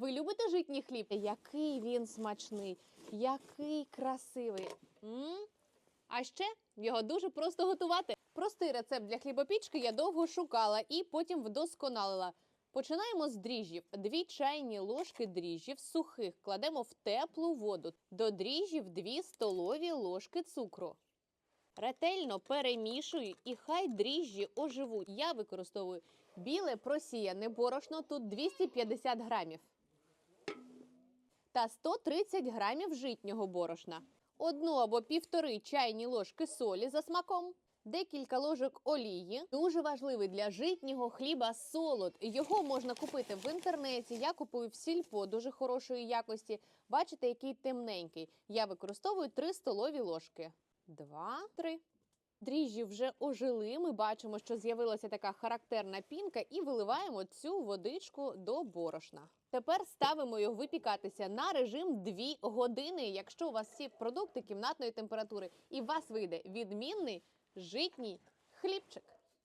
Ви любите житній хліб? Який він смачний, який красивий. м А ще його дуже просто готувати. Простий рецепт для хлібопічки я довго шукала і потім вдосконалила. Починаємо з дріжджів. Дві чайні ложки дріжджів сухих кладемо в теплу воду. До дріжджів 2 столові ложки цукру. Ретельно перемішую і хай дріжджі оживуть. Я використовую біле просіяне борошно, тут 250 грамів та 130 грамів житнього борошна, одну або півтори чайні ложки солі за смаком, декілька ложок олії. Дуже важливий для житнього хліба солод. Його можна купити в інтернеті. Я купую в сільпо дуже хорошої якості. Бачите, який темненький. Я використовую 3 столові ложки. Два, три. Дріжджі вже ожили. Ми бачимо, що з'явилася така характерна пінка, і виливаємо цю водичку до борошна. Тепер ставимо його випікатися на режим 2 години, якщо у вас всі продукти кімнатної температури, і у вас вийде відмінний житній хлібчик.